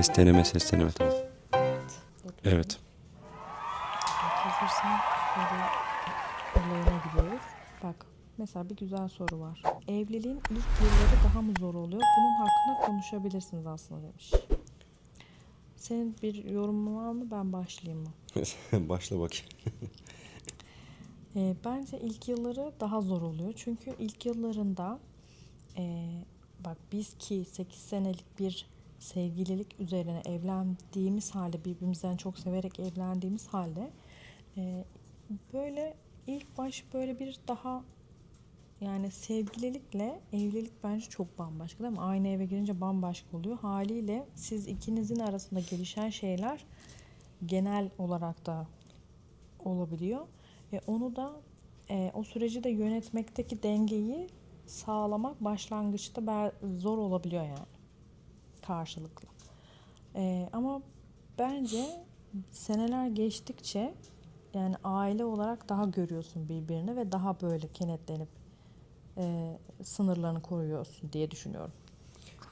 Ses deneme ses deneme tamam. Evet. Hazırsan soru olayına gidiyoruz. Bak mesela bir güzel soru var. Evliliğin ilk yılları daha mı zor oluyor? Bunun hakkında konuşabilirsiniz aslında demiş. Senin bir yorumun var mı? Ben başlayayım mı? Başla bakayım. Ee, bence ilk yılları daha zor oluyor. Çünkü ilk yıllarında ee, bak biz ki 8 senelik bir sevgililik üzerine evlendiğimiz halde birbirimizden çok severek evlendiğimiz halde ee, böyle ilk baş böyle bir daha yani sevgililikle evlilik bence çok bambaşka değil mi? Aynı eve girince bambaşka oluyor. Haliyle siz ikinizin arasında gelişen şeyler genel olarak da olabiliyor. E, onu da e, o süreci de yönetmekteki dengeyi sağlamak başlangıçta zor olabiliyor yani karşılıklı. E, ama bence seneler geçtikçe yani aile olarak daha görüyorsun birbirini ve daha böyle kenetlenip e, sınırlarını koruyorsun diye düşünüyorum.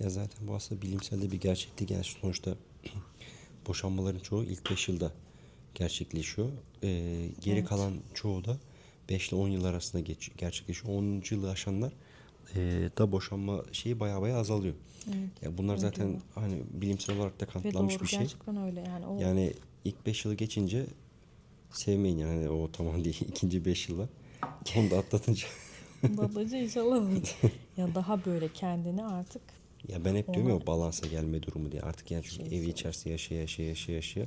Ya zaten bu aslında bilimsel de bir gerçeklik. Yani sonuçta boşanmaların çoğu ilk 5 yılda gerçekleşiyor. Ee, geri Evet. kalan çoğu da 5 ile 10 yıl arasında geç, gerçekleşiyor. 10. yılı aşanlar ee, da boşanma şeyi baya baya azalıyor. Evet. Ya bunlar zaten hani bilimsel olarak da kanıtlanmış doğru bir şey. gerçekten öyle yani o Yani ilk 5 yılı geçince sevmeyin yani o tamam değil. ikinci 5 yıla. Onu da atlatınca. Babacı inşallah ya daha böyle kendini artık Ya ben hep diyorum ya balansa gelme durumu diye. Artık yani çünkü Şey evi içerisinde yaşaya yaşaya yaşaya yaşaya.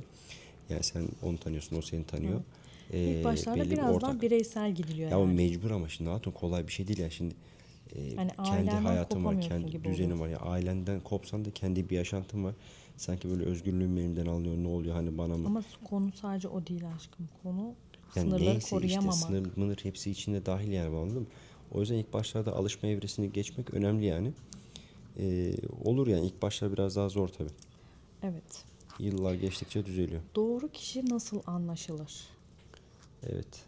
Yani sen onu tanıyorsun, o seni tanıyor. Ee, ilk başlarda belli bir biraz daha ortak- bireysel gidiliyor Ya o yani. mecbur ama şimdi hatun kolay bir şey değil ya şimdi. E, Hani kendi hayatın var, kendi oluyor. var. Ya ailenden kopsan da kendi bir yaşantın var. Sanki böyle özgürlüğüm elimden alınıyor. Ne oluyor hani bana mı? Ama konu sadece o değil aşkım. Konu Yani sınırları neyse işte koruyamamak. sınır mınır hepsi içinde dahil yani anladın mı? O yüzden ilk başlarda alışma evresini geçmek önemli yani. Ee, olur yani ilk başlar biraz daha zor tabii. Evet. Yıllar geçtikçe düzeliyor. Doğru kişi nasıl anlaşılır? Evet.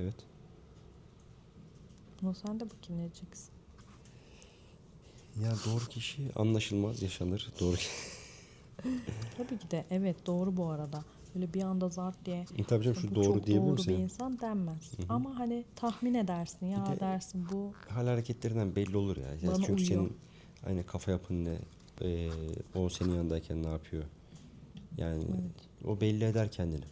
Evet. Buna sen de bakayım ne diyeceksin. Ya doğru kişi anlaşılmaz yaşanır. Doğru Tabii ki de evet doğru bu arada. Böyle bir anda zart diye E tabii canım şu doğru çok diyebilir doğru bir insan denmez. Ama hani tahmin edersin ya Bir de- dersin bu Hal hareketlerinden belli olur ya. Ya Bana Çünkü uyuyor. senin aynı kafa yapın ne, e, o senin yanındayken ne yapıyor? Yani o belli eder kendini.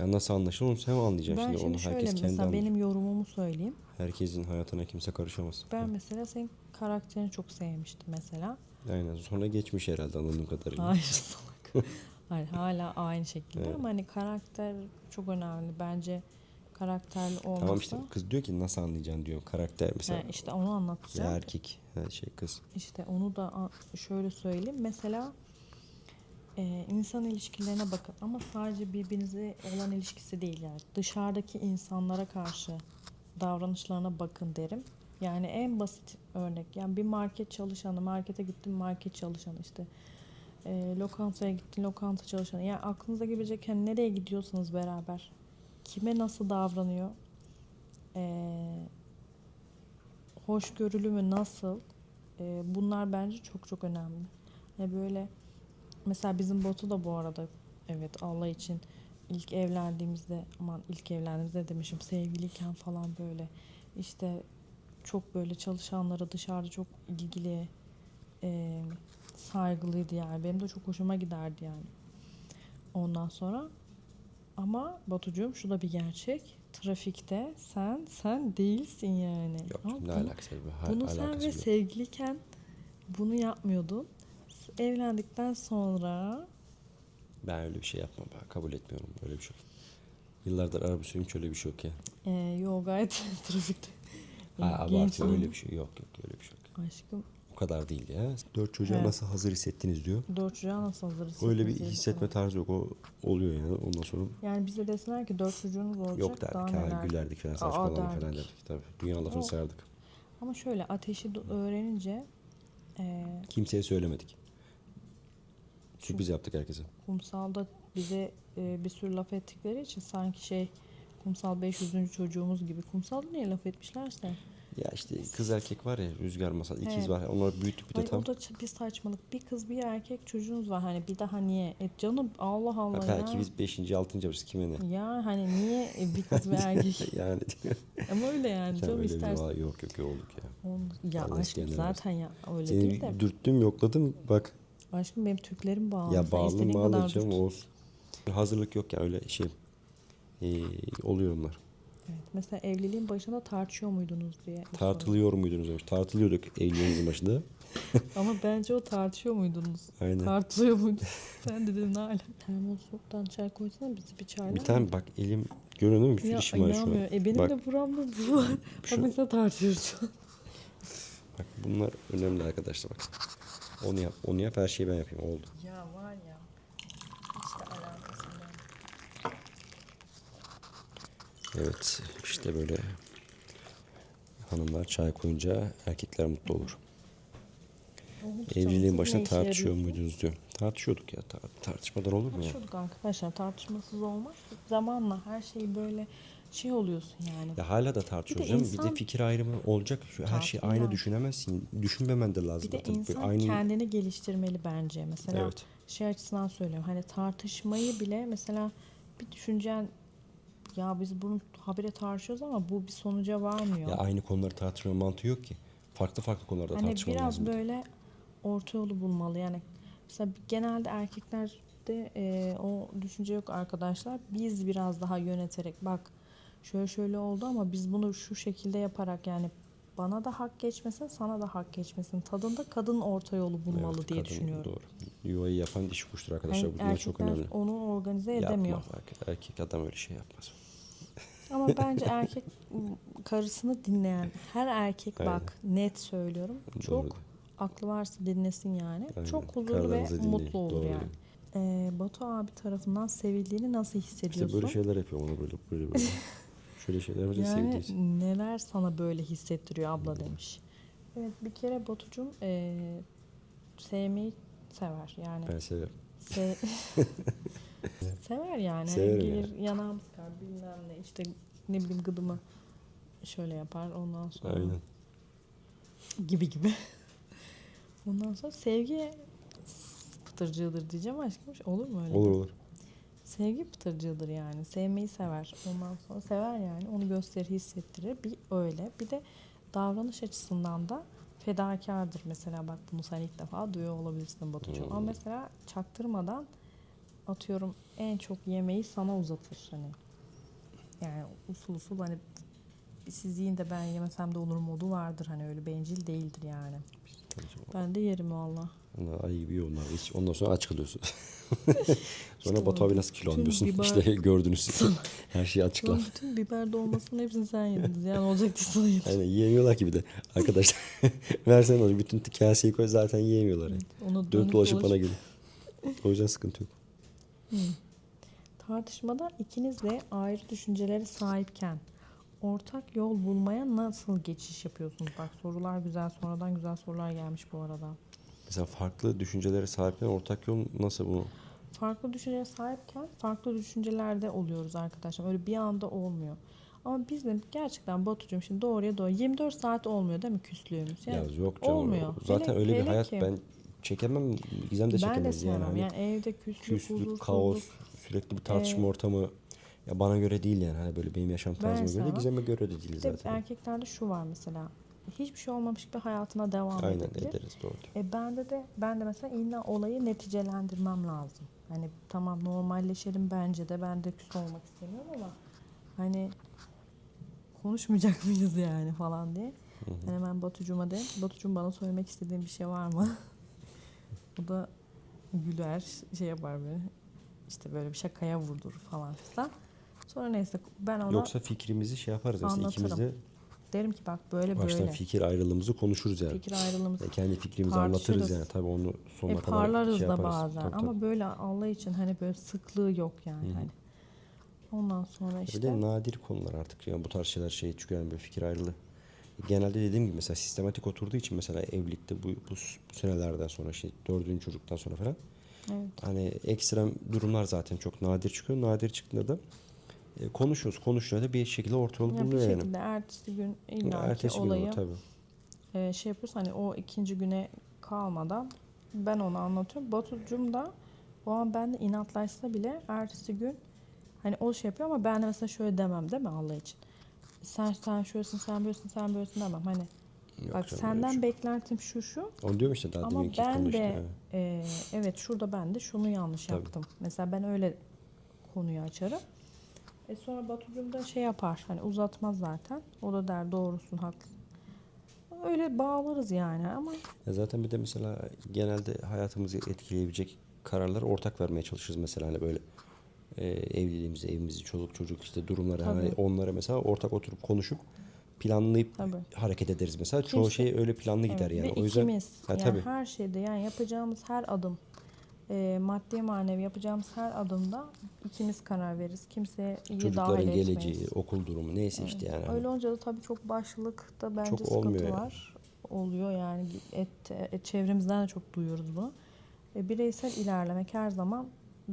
Ya nasıl anlaşılır onu sen anlayacaksın. ben şimdi. şimdi Onu şöyle herkes kendi mesela anlar. benim yorumumu söyleyeyim. Herkesin hayatına kimse karışamaz. Ben mesela senin karakterini çok sevmiştim mesela. Aynen. Sonra geçmiş herhalde anladığım kadarıyla. Hayır salak. Hayır hala aynı şekilde Evet. ama hani karakter çok önemli. Bence karakterli olmasa Tamam işte kız diyor ki nasıl anlayacaksın diyor. Karakter mesela. İşte onu Ya anlatacağım. erkek. Ha, şey kız. İşte onu da a- şöyle söyleyeyim. Mesela e, insan ilişkilerine bakın ama sadece birbirinize olan ilişkisi değil yani. Dışarıdaki insanlara karşı davranışlarına bakın derim. Yani en basit örnek yani bir market çalışanı, markete gittin market çalışanı işte e, lokantaya gittin lokanta çalışanı. Yani aklınıza gelebilecek hani nereye gidiyorsanız beraber kime nasıl davranıyor? E, hoşgörülü mü nasıl? E, bunlar bence çok çok önemli. Ve böyle mesela bizim botu da bu arada evet Allah için ilk evlendiğimizde aman ilk evlendiğimizde demişim sevgiliyken falan böyle işte çok böyle çalışanlara dışarıda çok ilgili e, saygılıydı yani. Benim de çok hoşuma giderdi yani. Ondan sonra ama Batucuğum şu da bir gerçek. Trafikte sen sen değilsin yani. Yok Ama ne bunu- alakası var? Bunu sen ve sevgiliyken bunu yapmıyordun. Evlendikten sonra Ben öyle bir şey yapmam. Ben kabul etmiyorum. Öyle bir şey yok. Yıllardır araba sürüyorum hiç öyle bir şey yok ya. e, yo gayet trafikte. Ha, abartı öyle bir şey yok yok öyle bir şey yok. Aşkım O kadar değil ya. Dört çocuğa Evet. nasıl hazır hissettiniz diyor. dört çocuğa nasıl hazırız? Öyle bir hissetme tarzı yok. O oluyor yani. Ondan sonra Yani bize deseler ki dört çocuğunuz olacak yok derdik. daha Ha, neler. gülerdik falan saçmalama derdik. falan derdik. Tabii. Dünya lafını Yok. sayardık. Ama şöyle ateşi do- öğrenince e, Kimseye söylemedik. Sürpriz yaptık herkese. kumsalda bize e, bir sürü laf ettikleri için sanki şey kumsal 500. çocuğumuz gibi. Kumsal niye laf etmişlerse. Ya işte kız erkek var ya rüzgar masal ikiz Evet. var. Onları büyüttük bir de Ay tam. o da bir saçmalık. Bir kız bir erkek çocuğunuz var. Hani bir daha niye? E canım Allah Allah Ha, ya. belki biz 5. 6. yapacağız kime ne? Ya hani niye bir kız bir erkek? yani Ama öyle yani sen canım öyle bir istersen. var. Yok yok yok olduk ya. Onu- ya Allah aşkım isteyenler zaten ya öyle değil de. Seni dürttüm yokladım bak. Aşkım benim tüplerim bağlı. ya bağlı alacağım dürt. olsun. Hazırlık yok ya öyle şey. Ee, oluyor onlar. Evet, mesela evliliğin başında tartışıyor muydunuz diye. bir soru. Tartılıyor muydunuz demiş. Tartılıyorduk evliliğimizin başında. Ama bence o tartışıyor muydunuz? Aynen. Tartışıyor muydunuz? Sen de dedin hala. Termosuktan çay koysana bizi bir çayla. Bir tane bak elim görüyor? Bir Ya fişim var şu an. E benim bak, de buramda bu var. Şu- Bak mesela tartışıyoruz şu an. bak bunlar önemli arkadaşlar bak. Onu yap, onu yap her şeyi ben yapayım oldu. Ya var ya. İşte alakası yok. Evet işte böyle hanımlar çay koyunca erkekler mutlu olur. Evliliğin başında tartışıyor muydunuz diyor. Tartışıyorduk ya. tar- tartışmadan olur mu ya? Tartışıyorduk arkadaşlar. Tartışmasız olmaz. Zamanla her şey böyle şey oluyorsun yani. Ya hala da tartışıyoruz Bir de? Bir de fikir ayrımı olacak. Şu her şeyi Tabii aynı ya. düşünemezsin. Düşünmemen de lazım. Bir de insan aynı kendini geliştirmeli bence. Mesela Evet. şey açısından söylüyorum. Hani tartışmayı bile mesela bir düşüncen ya biz bunu habire tartışıyoruz ama bu bir sonuca varmıyor. ya aynı konuları tartışma mantığı yok ki. Farklı farklı konularda hani tartışman biraz lazım. böyle orta yolu bulmalı. Yani mesela genelde erkeklerde e, o düşünce yok arkadaşlar. Biz biraz daha yöneterek bak şöyle şöyle oldu ama biz bunu şu şekilde yaparak yani bana da hak geçmesin, sana da hak geçmesin. Tadında kadın orta yolu bulmalı Evet, diye kadın düşünüyorum. Doğru. Yuvayı yapan dişi kuştur arkadaşlar. Yani Bunlar çok önemli. onu organize edemiyor. Yapmaz erkek. Erkek adam öyle şey yapmaz. Ama bence erkek karısını dinleyen her erkek Aynen. bak net söylüyorum. Çok Doğru. aklı varsa dinlesin yani. Aynen. Çok huzurlu ve dinleyin. mutlu olur Doğru. yani. Ee, Batu abi tarafından sevildiğini nasıl İşte hissediyorsun? böyle şeyler yapıyor ona böyle böyle böyle. Şöyle şeyler yapınca yani sevdiği neler sana böyle hissettiriyor abla demiş. Evet bir kere Batucuğum ee, sevmeyi sever yani. Ben severim. Se- Sever yani. Severim Gelir yanağım sıkar bilmem ne işte ne bileyim gıdımı şöyle yapar ondan sonra Aynen. gibi gibi. Ondan sonra sevgi pıtırcığıdır diyeceğim aşkım. Olur mu öyle? Olur olur. Sevgi pıtırcığıdır yani. Sevmeyi sever. Ondan sonra sever yani. Onu gösterir, hissettirir. Bir öyle. Bir de davranış açısından da fedakardır. Mesela bak bunu sen ilk defa duyuyor olabilirsin Batucuğum. Ama Hmm. mesela çaktırmadan atıyorum en çok yemeği sana uzatır. Hani yani usul usul hani siz yiyin de ben yemesem de olur modu vardır. Hani öyle bencil değildir yani. Ben de yerim valla. Ay yiyor onlar. Hiç, ondan sonra aç kalıyorsun. sonra Batu abi nasıl kilo bütün almıyorsun? biber- İşte gördünüz. Her şeyi açıklar. Bütün biber dolmasının hepsini sen yediniz. Yani olacak diye sana yedim. Aynen yiyemiyorlar ki bir de. Arkadaşlar versen olur. Bütün kaseyi koy zaten yiyemiyorlar. Yani. Onu Dönüp dolaşıp bana geliyor. O yüzden sıkıntı yok. Tartışmada ikiniz de ayrı düşüncelere sahipken ortak yol bulmaya nasıl geçiş yapıyorsunuz? Bak sorular güzel, sonradan güzel sorular gelmiş bu arada. Mesela farklı düşüncelere sahipken ortak yol nasıl bunu? Farklı düşüncelere sahipken farklı düşüncelerde oluyoruz arkadaşlar. Öyle bir anda olmuyor. Ama bizim gerçekten Batucuğum şimdi doğruya doğru 24 saat olmuyor değil mi küslüğümüz? Ya Yani yok canım. olmuyor. Zaten Hele- öyle bir hayat ki- ben çekemem. Gizem de ben de çekemez yani. sevmem. Hani Yani, evde küslük, küslük, huzursuzluk. kaos, sürekli bir tartışma Ee, ortamı. Ya bana göre değil yani. Hani böyle benim yaşam tarzıma göre. Gizem'e göre de değil Bir de zaten. erkeklerde şu var mesela. Hiçbir şey olmamış gibi hayatına devam Aynen edebilir. ederiz doğru. E bende de ben de mesela illa olayı neticelendirmem lazım. Hani tamam normalleşelim bence de ben de küs olmak istemiyorum ama hani konuşmayacak mıyız yani falan diye. Ben hemen Batucuğuma dedim. Batucuğum bana söylemek istediğin bir şey var mı? o da güler şey yapar böyle. İşte böyle bir şakaya vurdurur falan filan. Sonra neyse ben ona Yoksa fikrimizi şey yaparız. Mesela Anlatırım. ikimiz de derim ki bak böyle baştan böyle. fikir ayrılığımızı konuşuruz yani. Fikir ayrılığımız Ya kendi fikrimizi anlatırız tartışırız. yani. Tabii onu sonuna E kadar parlarız şey da yaparız. bazen Tabii, ama tabii. böyle Allah için hani böyle sıklığı yok yani Hı hı. hani. Ondan sonra Bir işte de nadir konular artık yani bu tarz şeyler şey çıkıyor yani böyle fikir ayrılığı. Genelde dediğim gibi mesela sistematik oturduğu için mesela evlilikte bu, bu, bu senelerden sonra işte dördüncü çocuktan sonra falan evet. hani ekstrem durumlar zaten çok nadir çıkıyor. Nadir çıktığında da E, konuşuyoruz. Konuşuyor da bir şekilde orta yol Ya bir buluyor yani. şekilde ertesi gün illa Ertesi olayı olur tabii. e, şey yapıyoruz hani o ikinci güne kalmadan ben onu anlatıyorum. Batucuğum da o an ben de inatlaşsa bile ertesi gün hani o şey yapıyor ama ben de mesela şöyle demem değil mi Allah için? Sen sen şöylesin, sen böylesin, sen böylesin demem. Hani Yok bak canım, senden öyle bir beklentim şu şu şey. Onu diyorum işte daha ama deminki ben konuştuk. de evet. e, evet şurada ben de şunu yanlış Tabii. yaptım. Mesela ben öyle konuyu açarım. E sonra Batucuğum da şey yapar. Hani uzatmaz zaten. O da der doğrusun haklısın. Öyle bağlarız yani ama Ya zaten bir de mesela genelde hayatımızı etkileyebilecek kararları ortak vermeye çalışırız mesela hani böyle e, evliliğimizi, evimizi, çoluk çocuk işte durumları hani Tabii. onlara mesela ortak oturup konuşup planlayıp tabii. hareket ederiz mesela. Çoğu Kimse- şey öyle planlı gider Evet, yani. Ve O yüzden ikimiz Ha, yani tabii. her şeyde yani yapacağımız her adım e, maddi manevi yapacağımız her adımda ikimiz karar veririz. Kimseye iyi çocukların dahil etmeyiz. geleceği, okul durumu neyse işte yani. Öyle olunca da tabii çok başlılıkta bence Çok sıkıntı olmuyor yani. var. Oluyor yani et, et, çevremizden de çok duyuyoruz bunu. E, bireysel ilerlemek her zaman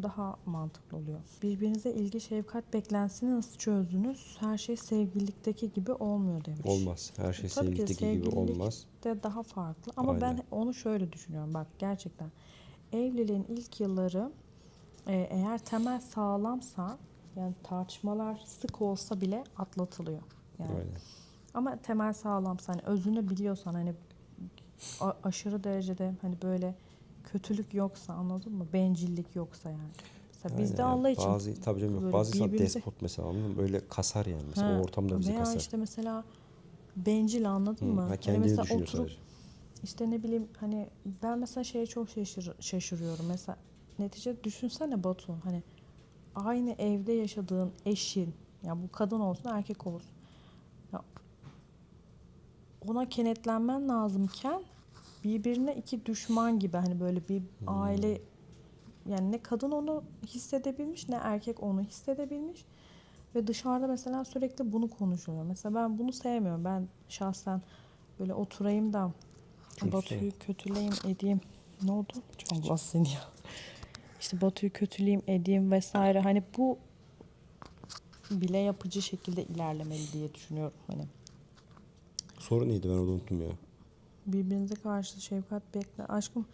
daha mantıklı oluyor. Birbirinize ilgi, şefkat beklentisini nasıl çözdünüz? Her şey sevgililikteki gibi olmuyor demiş. Olmaz. Her şey Tabii ki sevgilideki gibi olmaz. de daha farklı. Ama Aynen. ben onu şöyle düşünüyorum bak gerçekten. Evliliğin ilk yılları e, eğer temel sağlamsa yani tartışmalar sık olsa bile atlatılıyor. Yani. Aynen. Ama temel sağlamsa hani özünü biliyorsan hani aşırı derecede hani böyle kötülük yoksa anladın mı? Bencillik yoksa yani. Mesela bizde Aynen. Allah için Bazı, tabii canım yok. Bazı insan birbirimize- despot mesela anladın mı? Böyle kasar yani. Mesela Ha, o ortamda bizi veya kasar. işte mesela bencil anladın Hı, mı? ha, Hani kendini mesela düşünüyor oturup sadece. İşte ne bileyim hani ben mesela şeye çok şaşır, şaşırıyorum. Mesela netice düşünsene Batu hani aynı evde yaşadığın eşin ya bu kadın olsun erkek olsun. Ya ona kenetlenmen lazımken birbirine iki düşman gibi hani böyle bir aile yani ne kadın onu hissedebilmiş ne erkek onu hissedebilmiş ve dışarıda mesela sürekli bunu konuşuyor. Mesela ben bunu sevmiyorum. Ben şahsen böyle oturayım da Çünkü Batu'yu kötüleyim edeyim. Ne oldu? Allah seni ya. İşte Batu'yu kötüleyim edeyim vesaire. Hani bu bile yapıcı şekilde ilerlemeli diye düşünüyorum. Hani Soru neydi ben orada unuttum ya. birbirinize karşı şefkat bekle aşkım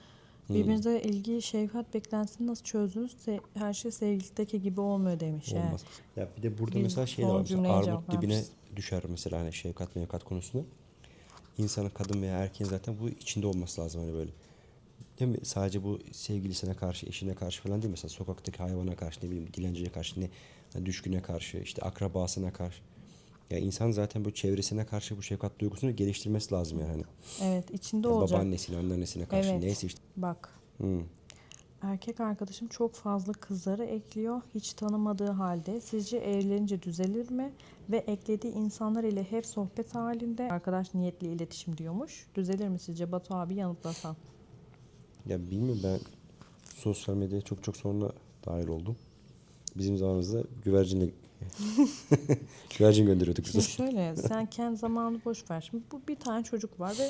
Hmm. birbirinize ilgi şefkat beklentisini nasıl çözdünüz? Se- her şey sevgilideki gibi olmuyor demiş. yani. Olmaz. Ya bir de burada Biz mesela şey de son var. Mesela cümleye armut dibine vermişiz. düşer mesela hani şefkat mevkat konusunda. İnsanın kadın veya erkeğin zaten bu içinde olması lazım hani böyle. Değil mi? Sadece bu sevgilisine karşı, eşine karşı falan değil. Mesela sokaktaki hayvana karşı, ne bileyim dilenciye karşı, ne düşküne karşı, işte akrabasına karşı. Ya insan zaten bu çevresine karşı bu şefkat duygusunu geliştirmesi lazım yani. Hani Evet içinde ya olacak. babaannesine, anneannesine karşı Evet. neyse işte. Bak Hı. Erkek arkadaşım çok fazla kızları ekliyor hiç tanımadığı halde. Sizce evlenince düzelir mi? Ve eklediği insanlar ile hep sohbet halinde arkadaş niyetli iletişim diyormuş. Düzelir mi sizce Batu abi yanıtlasan? Ya bilmiyorum ben sosyal medyaya çok çok sonra dahil oldum. Bizim zamanımızda güvercinle güvercin gönderiyorduk Şimdi biz. şöyle sen kendi zamanını boş ver. Şimdi bu bir tane çocuk var ve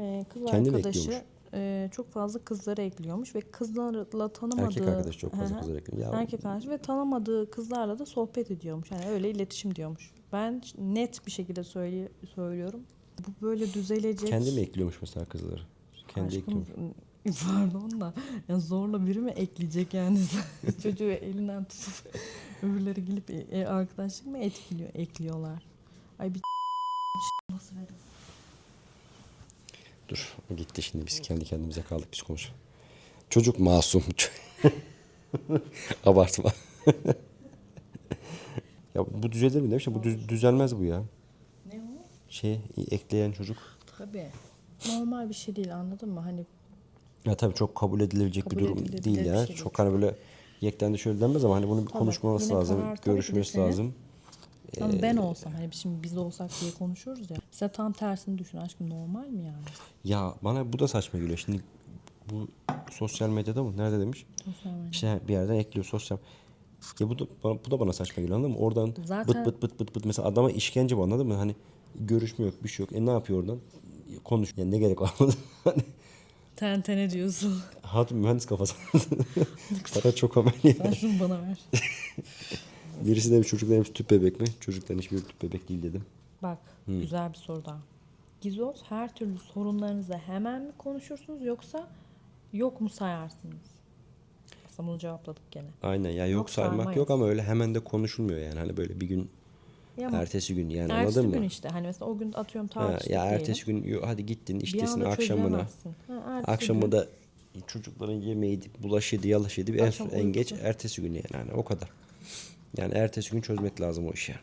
e, kız Kendini arkadaşı ekliyormuş. E, çok fazla kızları ekliyormuş ve kızlarla tanımadığı Erkek arkadaş çok fazla hı. kızlar ekliyor. Ya Erkek arkadaş ve tanımadığı kızlarla da sohbet ediyormuş. Yani öyle iletişim diyormuş. Ben net bir şekilde söyle, söylüyorum. Bu böyle düzelecek. kendi mi ekliyormuş mesela kızları? Kendi Aşkım, ekliyormuş. Pardon da ya zorla biri mi ekleyecek yani çocuğu elinden tutup öbürleri gelip e, e, arkadaşlık mı etkiliyor ekliyorlar. Ay bir nasıl verim? Dur o gitti şimdi biz kendi kendimize kaldık biz konuş. Çocuk masum. Abartma. ya bu düzelir mi demiş ya bu düz- düzelmez bu ya. Ne o? Şey ekleyen çocuk. Tabii. Normal bir şey değil anladın mı? Hani Ya tabii çok kabul edilebilecek Kabul bir durum edilebilir değil ya. şey çok hani böyle yekten de şöyle denmez ama hani bunu bir yine lazım, görüşmesi lazım. Ama ben olsam hani şimdi biz olsak diye konuşuyoruz ya. Size tam tersini düşün aşkım normal mi yani? Ya bana bu da saçma geliyor. Şimdi bu sosyal medyada mı? Nerede demiş? Sosyal medya. İşte bir yerden ekliyor sosyal. Ya bu da, bu da bana saçma geliyor anladın mı? Oradan Zaten- bıt bıt bıt bıt bıt mesela adama işkence bu anladın mı? Hani görüşme yok bir şey yok. E ne yapıyor oradan? Konuş. Yani ne gerek var anladın? Hani Ten tene diyorsun. Hatun mühendis kafası. Para çok amel ya. Sen şunu bana ver. Birisi demiş çocukların hepsi tüp bebek mi? Çocukların hiçbiri tüp bebek değil dedim. Bak güzel bir soru daha. Gizoz her türlü sorunlarınızı hemen mi konuşursunuz yoksa yok mu sayarsınız? Aslında bunu cevapladık gene. Aynen ya yok, Yok, saymak sarmayız. yok ama öyle hemen de konuşulmuyor yani. Hani böyle bir gün Ya ertesi gün yani ertesi anladın gün mı? işte hani mesela o gün atıyorum tartıştık ya diyelim. ertesi gün yo- hadi gittin iştesin akşamına. Ha, ertesi Akşamı gün- da çocukların yemeğiydi, bulaşıydı, yalaşıydı. En, en geç ertesi gün yani. Hani o kadar. Yani ertesi gün çözmek lazım o işi.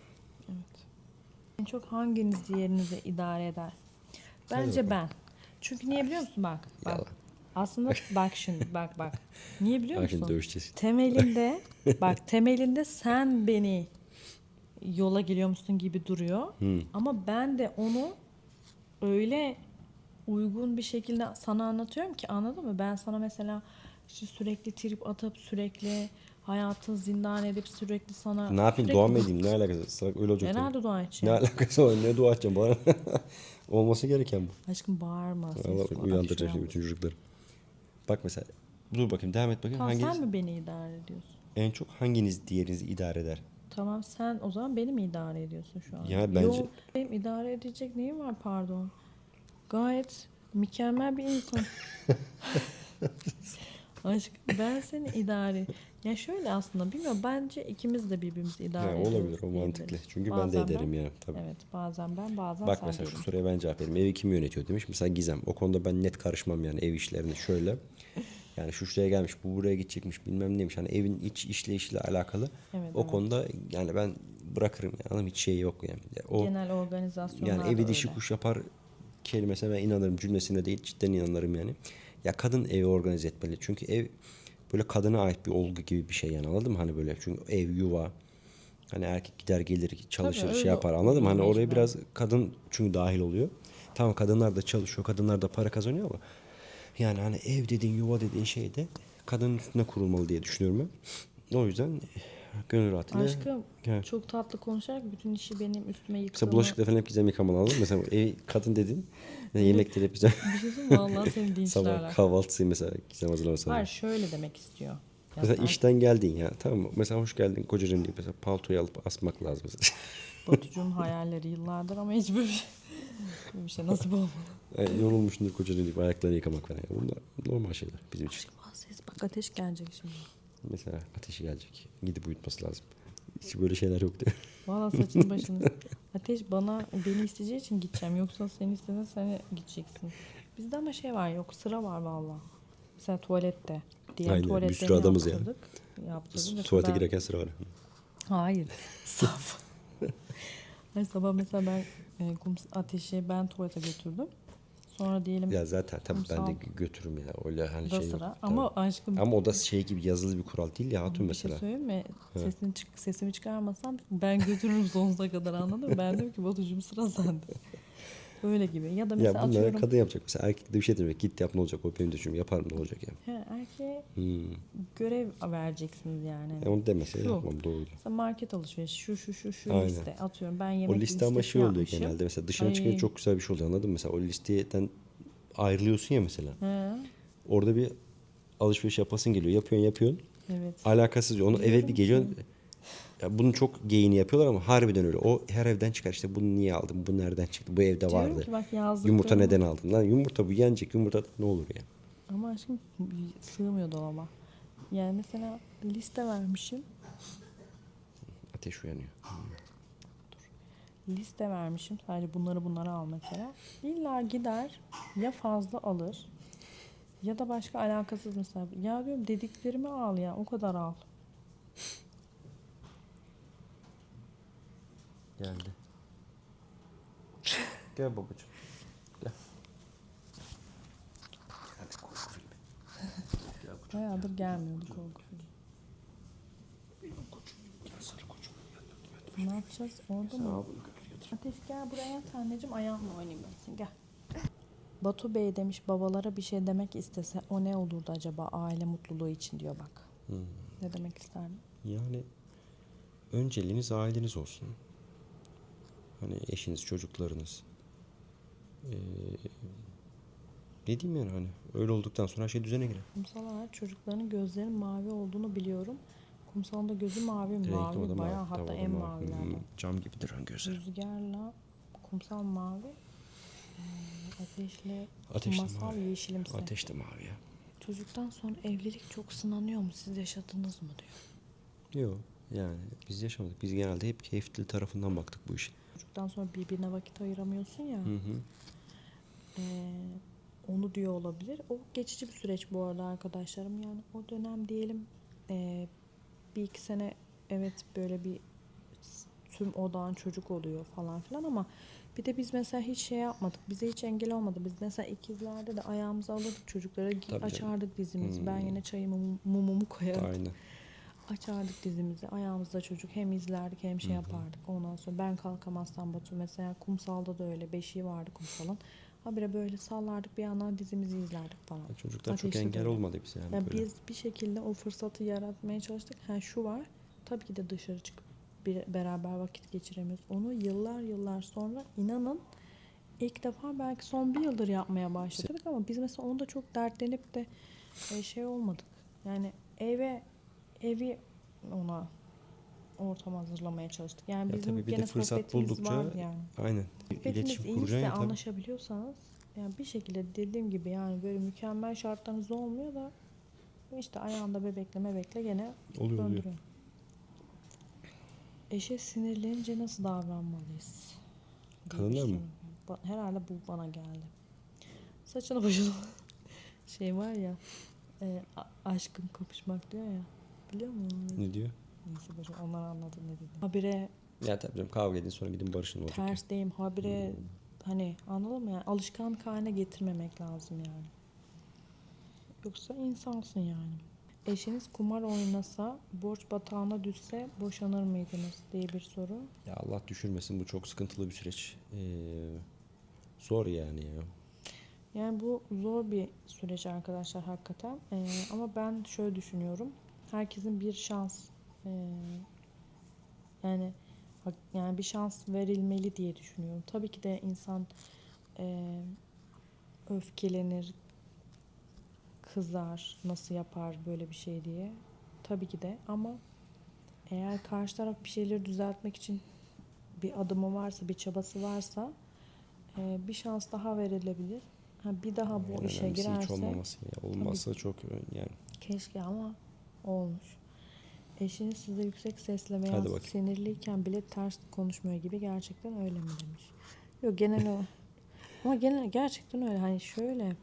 En çok hanginiz diğerinizi idare eder? Bence ben. Çünkü niye biliyor musun bak. bak. Yalan. Aslında bak şimdi bak bak. Niye biliyor Bak şimdi musun? dövüşeceğiz. Temelinde bak temelinde sen beni yola giriyormuşsun gibi duruyor. Ama ben de onu öyle uygun bir şekilde sana anlatıyorum ki anladın mı? Ben sana mesela işte sürekli trip atıp sürekli hayatı zindan edip sürekli sana Ne yapayım sürekli- dua mı edeyim? Ne alakası? Salak öyle olacak. Herhalde dua Ne edeceğim. alakası var? Ne dua edeceğim bana? Olması gereken bu. Aşkım bağırma. Allah olarak uyandıracak şimdi bütün çocukları. Bak mesela dur bakayım devam et bakayım. Tamam hanginiz, sen mi beni idare ediyorsun? En çok hanginiz diğerinizi idare eder? Tamam sen o zaman beni mi idare ediyorsun şu an? Ya bence- Yok benim idare edecek neyim var pardon. Gayet mükemmel bir insan. Aşkım ben seni idare... Ya şöyle aslında bilmiyorum bence ikimiz de birbirimizi idare Ha, ediyoruz. olabilir o mantıklı. Çünkü ben Bazen de ederim yani. Tabii. Evet bazen ben bazen Bak sen mesela şu diyorum. soruya ben cevap vereyim. Evi kim yönetiyor demiş. Mesela Gizem. O konuda ben net karışmam yani ev işlerine şöyle. Yani şu şuraya gelmiş, bu buraya gidecekmiş bilmem neymiş. Hani evin iç işleyişiyle alakalı. Evet, o evet. konuda yani ben bırakırım yani. Mı? Hiç şey yok yani. O, Genel organizasyonlar yani evi dişi öyle. kuş yapar kelimesine ben inanırım. Cümlesine değil cidden inanırım yani. Ya kadın evi organize etmeli. Çünkü ev böyle kadına ait bir olgu gibi bir şey yani anladın mı? Hani böyle çünkü ev yuva hani erkek gider gelir çalışır Tabii, şey yapar anladın mı? Hani oraya biraz kadın çünkü dahil oluyor. Tamam kadınlar da çalışıyor, kadınlar da para kazanıyor ama yani hani ev dediğin yuva dediğin şey de kadının üstüne kurulmalı diye düşünüyorum ben. O yüzden gönül rahatıyla Aşkım Evet. çok tatlı konuşarak bütün işi benim üstüme yıktığını... Mesela bulaşıkları falan hep Gizem yıkamalı anladın mı? Mesela ev kadın dedin. Ne yemekleri hep Gizem. Bir şey söyleyeyim mi? Vallahi seni dinçlerler. Sabah kahvaltısı mesela Gizem hazırlaması. Hayır şöyle demek istiyor. Ya Mesela sen- işten geldin ya tamam mı? Mesela hoş geldin kocacığım diye mesela paltoyu alıp asmak lazım mesela. Batucuğum hayalleri yıllardır ama hiçbir bir şey, bir şey nasip olmadı. Yani yorulmuşsundur kocacığım deyip ayaklarını yıkamak falan. Yani bunlar normal şeyler bizim için. Aa, ses bak ateş gelecek şimdi. Mesela ateşi gelecek. Gidip uyutması lazım. Hiç böyle şeyler yok diyor. Valla saçını başını. Ateş bana beni isteyeceği için gideceğim. Yoksa seni istesen sen gideceksin. Bizde ama şey var yok sıra var valla. Mesela tuvalette. Diğer Aynen, bir sürü adamız yani. yaptırdık. Tuvalete ben- girerken sıra var. Hayır. Saf. Hayır, sabah mesela ben e, kum ateşi ben tuvalete götürdüm. Sonra diyelim Ya zaten tabii ben de götürürüm ya. Öyle hani da şey yok. sıra. Tabii. Ama aşkım Ama o da şey gibi yazılı bir kural değil ya hatun bir şey mesela. söyleyeyim mi? Sesini çık, sesimi çıkarmasam ben götürürüm sonsuza kadar anladın mı? Ben diyorum ki Batucuğum sıra sende. Öyle gibi. Ya da mesela ya bunları atıyorum. kadın yapacak. Mesela erkek de bir şey demek. Git yap ne olacak? O benim düşünüm. Yaparım ne olacak yani. He, erkeğe Hmm. görev vereceksiniz yani. E onu demese Şu. yapmam doğru. Mesela market alışverişi şu şu şu şu Aynen. liste atıyorum ben O yemek liste ama şey oluyor yapmışım. genelde. Mesela dışına Ay. çıkınca çok güzel bir şey oluyor anladın mı? Mesela o listeden ayrılıyorsun ya mesela. He, Orada bir alışveriş yapasın geliyor. Yapıyorsun yapıyorsun. evet. Alakasız. Onu eve bir geliyorsun. Ya bunun çok geyini yapıyorlar ama harbiden öyle. O her evden çıkar işte bunu niye aldın? Bu nereden çıktı? Bu evde Diyorum vardı. ki bak yazdıklarımı- Yumurta neden aldın? Lan yumurta bu yenecek. Yumurta ne olur ya? Ama aşkım sığmıyor dolaba. Yani mesela liste vermişim. Ateş uyanıyor. Liste vermişim. Sadece bunları bunları al mesela. İlla gider ya fazla alır ya da başka alakasız mesela. Ya diyorum dediklerimi al ya o kadar al. Geldi. Gel babacığım. Gel. Gel korku filmi. Gel koçum. Bayağıdır gelmiyordu korku filmi. Benim koçum. Gel sarı koçum. Gel, gel, Ne yapacağız orada Sen mı? Ateş gel buraya yat anneciğim ayağımla oynayayım ben gel. Batu Bey demiş babalara bir şey demek istese o ne olurdu acaba aile mutluluğu için diyor bak. Hmm. Ne demek isterdin? Yani önceliğiniz aileniz olsun. Hani eşiniz, çocuklarınız. Ee, ne diyeyim yani hani öyle olduktan sonra her şey düzene girer. Kumsal Ağaç çocuklarının gözlerinin mavi olduğunu biliyorum. Kumsalında gözü mavi Renkli mavi. Bayağı mavi. hatta en mavi. mavilerden. Hmm, Cam gibi duran gözler. Rüzgarla kumsal mavi. ee, Ateşle Ateşli masal mavi. yeşilimsi. Ateş de mavi ya. Çocuktan sonra evlilik çok sınanıyor mu? Siz yaşadınız mı diyor. Yok yani biz yaşamadık. Biz genelde hep keyifli tarafından baktık bu işin. Çocuktan sonra birbirine vakit ayıramıyorsun ya. Hı hı. ee, onu diyor olabilir. O geçici bir süreç bu arada arkadaşlarım. Yani o dönem diyelim ee, bir iki sene evet böyle bir tüm odağın çocuk oluyor falan filan ama bir de biz mesela hiç şey yapmadık. Bize hiç engel olmadı. Biz mesela ikizlerde de ayağımıza alırdık çocuklara Tabii canım. açardık dizimizi. Ben Hmm. yine çayımı mum- mumumu koyardım. Aynen. Açardık dizimizi. Ayağımızda çocuk hem izlerdik hem şey yapardık. Ondan sonra ben kalkamazsam Batu mesela kumsalda da öyle beşiği vardı kumsalın. Habire böyle sallardık bir yandan dizimizi izlerdik falan. Çocuklar çok Ateşli engel böyle. olmadı bize yani. Yani böyle. biz bir şekilde o fırsatı yaratmaya çalıştık. Ha şu var. Tabii ki de dışarı çıkıp bir, beraber vakit geçiremiyoruz. Onu yıllar yıllar sonra inanın ilk defa belki son bir yıldır yapmaya başladık ama biz mesela onda çok dertlenip de e, şey olmadık. Yani eve evi ona ortam hazırlamaya çalıştık. Yani Ya bizim tabii bir de gene fırsat sohbetimiz buldukça var yani. Aynen. Sohbetiniz İletişim iyiyse, kuracaksın ya tabii. anlaşabiliyorsanız yani bir şekilde dediğim gibi yani böyle mükemmel şartlarınız olmuyor da işte ayağında bebekle mebekle gene Oluyor oluyor. döndürüyor. Eşe sinirlenince nasıl davranmalıyız? diye Kadınlar mı? Ba- Herhalde bu bana geldi. Saçını başını şey var ya e, a- aşkım kapışmak diyor ya. Biliyor musun? Ne diyor? Neyse boşver, onlar anladı ne dediğini. Habire Ya tabii canım kavga edin sonra gidin barışın olacak. ya. tersteyim habire hani anladın mı yani alışkanlık haline getirmemek lazım yani. Yoksa insansın yani. Eşiniz kumar oynasa, borç batağına düşse boşanır mıydınız diye bir soru. Ya Allah düşürmesin bu çok sıkıntılı bir süreç. Ee, zor yani ya. Yani bu zor bir süreç arkadaşlar hakikaten. Ee, ama ben şöyle düşünüyorum. Herkesin bir şans ee, yani yani bir şans verilmeli diye düşünüyorum. Tabii ki de insan ee, öfkelenir, kızar, nasıl yapar böyle bir şey diye. Tabii ki de ama eğer karşı taraf bir şeyleri düzeltmek için bir adımı varsa, bir çabası varsa ee, bir şans daha verilebilir. Ha, bir daha bu En işe önemlisi hiç girerse olmaması. Ya. Olmazsa çok e, yani. keşke ama olmuş. Eşiniz size yüksek sesle veya Hadi bakayım. sinirliyken bile ters konuşmuyor gibi gerçekten öyle mi demiş. Yok genel o. ama genel gerçekten öyle. Hani şöyle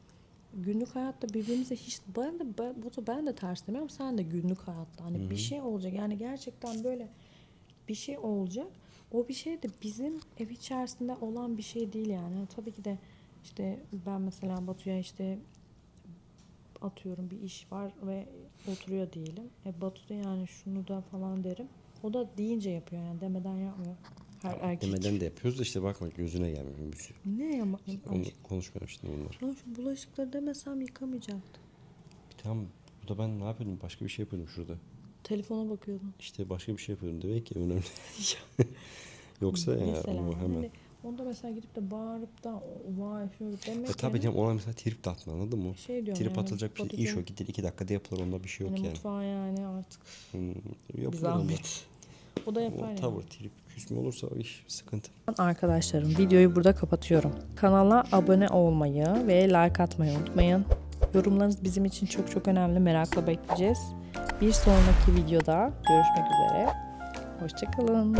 günlük hayatta birbirimize hiç ben de ben, Batu ben de ters demiyorum sen de günlük hayatta hani bir şey olacak yani gerçekten böyle bir şey olacak o bir şey de bizim ev içerisinde olan bir şey değil yani Ha, tabii ki de işte ben mesela Batu'ya işte atıyorum bir iş var ve oturuyor diyelim e Batu da yani şunu da falan derim o da deyince yapıyor yani demeden yapmıyor her erkek Demeden de yapıyoruz da işte bakma gözüne gelmiyor bir sürü. ne ya Onu şimdi bunlar. Lan şu bulaşıkları demesem yıkamayacaktım. Tamam bu da ben ne yapıyordum? Başka bir şey yapıyordum şurada. Telefona bakıyordum. İşte başka bir şey yapıyordum demek ki önemli. Yoksa ya o hemen. hani onda mesela gidip de bağırıp da vay şöyle demek Ya tabii canım ona mesela trip de atma anladın mı? şey diyorum Trip yani, atılacak bir şey. İş o gider iki dakikada yapılır onda bir şey yok hani yani. mutfağa yani artık Hmm, bir yapılır onda. zahmet. O da yapar O yani. tavır trip küsme olursa o iş sıkıntı. Arkadaşlarım videoyu burada kapatıyorum. Kanala abone olmayı ve like atmayı unutmayın. Yorumlarınız bizim için çok çok önemli. Merakla bekleyeceğiz. Bir sonraki videoda görüşmek üzere. Hoşçakalın.